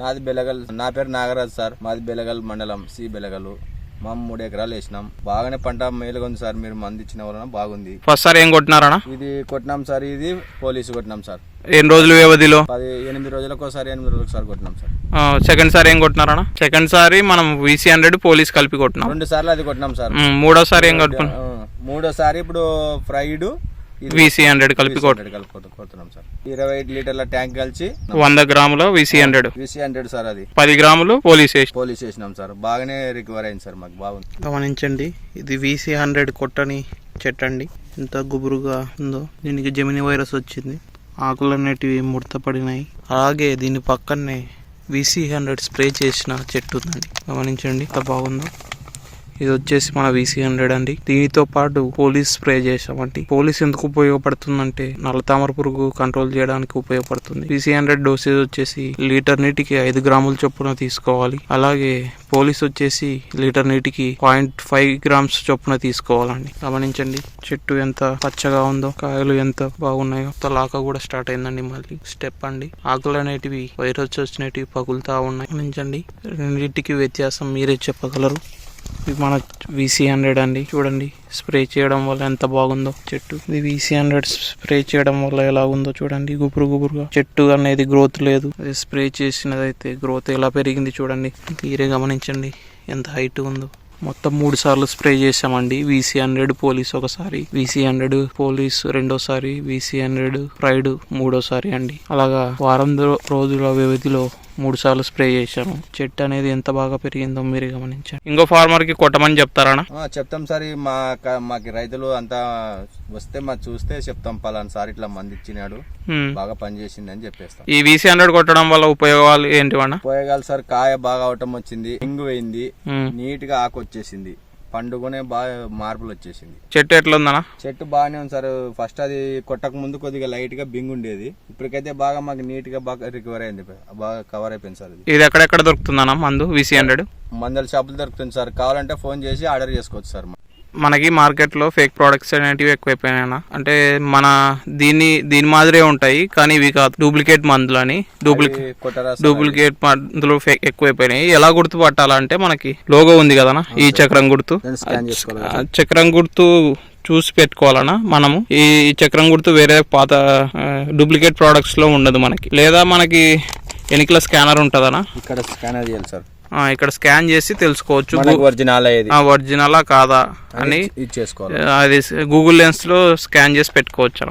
నాది బెలగల్. నా పేరు నాగరాజ్ సార్. మాది బెలగల్ మండలం. సి బెలగలు. మా మూడు ఎకరాలు వేసినాం. బాగానే పంట మేలుగా ఉంది సార్. మీరు మంది ఇచ్చిన వలన బాగుంది. ఫస్ట్ సార్ ఏం కొట్టినారనా ఇది కొట్టినాం సార్. ఇది పోలీసు కొట్టినాం సార్. ఎన్ని రోజులు వ్యవధిలో? పది ఎనిమిది రోజులకు ఒకసారి ఎనిమిది రోజులకు సారి కొట్టినాం సార్. సెకండ్ సారి ఏం కొట్టినారనా సెకండ్ సారి మనం వీసీ హండ్రెడ్ పోలీస్ కలిపి కొట్టినాం. రెండు సార్లు అది కొట్టినాం సార్. మూడోసారి ఏం కొట్టుకున్నాం మూడోసారి ఇప్పుడు ఫ్రైడ్ వీసీ హండ్రెడ్ కలిపి కొడుతున్నాం సార్. ఇరవై ఐదు లీటర్ల ట్యాంక్ కలిసి వంద గ్రాముల VC hundred VC hundred sir అది. పది గ్రాములు పోలీస్ పోలీస్ చేసినాం సార్. బాగానే రికవర్ అయింది సార్ మాకు బాగుంది. గమనించండి ఇది వీసీ హండ్రెడ్ కొట్టని చెట్టు అండి. ఎంత గుబురుగా ఉందో. దీనికి జమిని వైరస్ వచ్చింది. ఆకులు అనేటివి ముడతపడినాయి. అలాగే దీని పక్కనే వీసీ హండ్రెడ్ స్ప్రే చేసిన చెట్టు ఉందండి గమనించండి ఎంత బాగుందో. ఇది వచ్చేసి మన వీసీ హండ్రెడ్ అండి. దీనితో పాటు పోలీస్ స్ప్రే చేసామండి పోలీస్ ఎందుకు ఉపయోగపడుతుందంటే నల్ల తామర పురుగు కంట్రోల్ చేయడానికి ఉపయోగపడుతుంది. వీసీ హండ్రెడ్ డోసేజ్ వచ్చేసి లీటర్ నీటికి ఐదు గ్రాముల చొప్పున తీసుకోవాలి. అలాగే పోలీస్ వచ్చేసి లీటర్ నీటికి పాయింట్ ఫైవ్ గ్రామ్స్ చొప్పున తీసుకోవాలండి. గమనించండి చెట్టు ఎంత పచ్చగా ఉందో కాయలు ఎంత బాగున్నాయో. తలాక కూడా స్టార్ట్ అయిందండి మళ్ళీ. స్టెప్ అండి. ఆకులు అనేటివి వైరస్ వచ్చినవి పగులుతా ఉన్నాయి. గమనించండి రెండింటికి వ్యత్యాసం మీరే చెప్పగలరు. ఇది మన వీసీ హండ్రెడ్ అండి. చూడండి స్ప్రే చేయడం వల్ల ఎంత బాగుందో చెట్టు. ఇది వీసీ హండ్రెడ్ స్ప్రే చేయడం వల్ల ఎలా ఉందో చూడండి. గుబురు గుబురుగా చెట్టు అనేది గ్రోత్ లేదు. అది స్ప్రే చేసినదైతే గ్రోత్ ఎలా పెరిగింది చూడండి. మీరే గమనించండి ఎంత హైట్ ఉందో. మొత్తం మూడు సార్లు స్ప్రే చేసామండి వీసీ హండ్రెడ్ పోలీస్ ఒకసారి వీసీ హండ్రెడ్ పోలీస్ రెండోసారి వీసీ హండ్రెడ్ ప్రైడ్ మూడోసారి అండి. అలాగా వారం రోజుల వ్యవధిలో మూడు సార్లు స్ప్రే చేశాను చెట్టు అనేది ఎంత బాగా పెరిగిందో మీరే గమనించండి. ఇంకో ఫార్మర్కి కొట్టమని చెప్తారా ఆ, చెప్తాం సార్. మా మాకి రైతులు అంతా వస్తే మా చూస్తే చెప్తాం. పలానా సార్ ఇట్లా మంది ఇచ్చినాడు. బాగా పనిచేసింది అని చెప్పేస్తాం. ఈ వీసీ హండ్రెడ్ కొట్టడం వల్ల ఉపయోగాలు ఏంటివన్నా? పోయగాలి సార్ కాయ బాగా అవటం వచ్చింది. ఇంగు పోయింది ఉమ్. నీట్గా ఆకు వచ్చేసింది. పండుగనే బాగా మార్పులు వచ్చేసింది. చెట్టు ఎట్లా ఉందన్నా చెట్టు బాగానే ఉంది సార్. ఫస్ట్ అది కొట్టక ముందు కొద్దిగా లైట్గా బింగ్ ఉండేది. ఇప్పటికైతే బాగా మాకు నీట్గా బాగా రికవర్ అయింది. బాగా కవర్ అయిపోయింది సార్ ఇది. ఇది ఎక్కడెక్కడ దొరుకుతుందన్నా మందు? వీసీ హండ్రెడ్ మందల షాపులు దొరుకుతుంది సార్. కావాలంటే ఫోన్ చేసి ఆర్డర్ చేసుకోవచ్చు సార్. మనకి మార్కెట్లో ఫేక్ ప్రోడక్ట్స్ అనేటివి ఎక్కువైపోయినాయన్న. అంటే మన దీన్ని దీని మాదిరే ఉంటాయి కానీ ఇవి కాదు. డూప్లికేట్ మందులు అని డూప్లికేట్? డూప్లికేట్ మందులు ఫేక్ ఎక్కువైపోయినాయి. ఎలా గుర్తుపట్టాలంటే మనకి లోగో ఉంది కదనా ఈ చక్రం గుర్తు. చక్రం గుర్తు చూసి పెట్టుకోవాలనా మనము. ఈ చక్రం గుర్తు వేరే పాత డూప్లికేట్ ప్రోడక్ట్స్లో ఉండదు మనకి. లేదా మనకి ఎన్నికల స్కానర్ ఉంటుందనా ఇక్కడ స్కానర్ చేయాలి సార్. ఇక్కడ స్కాన్ చేసి తెలుసుకోవచ్చు. ఒరిజినల్ ఒరిజినలా కాదా అని అది గూగుల్ లెన్స్లో స్కాన్ చేసి పెట్టుకోవచ్చు?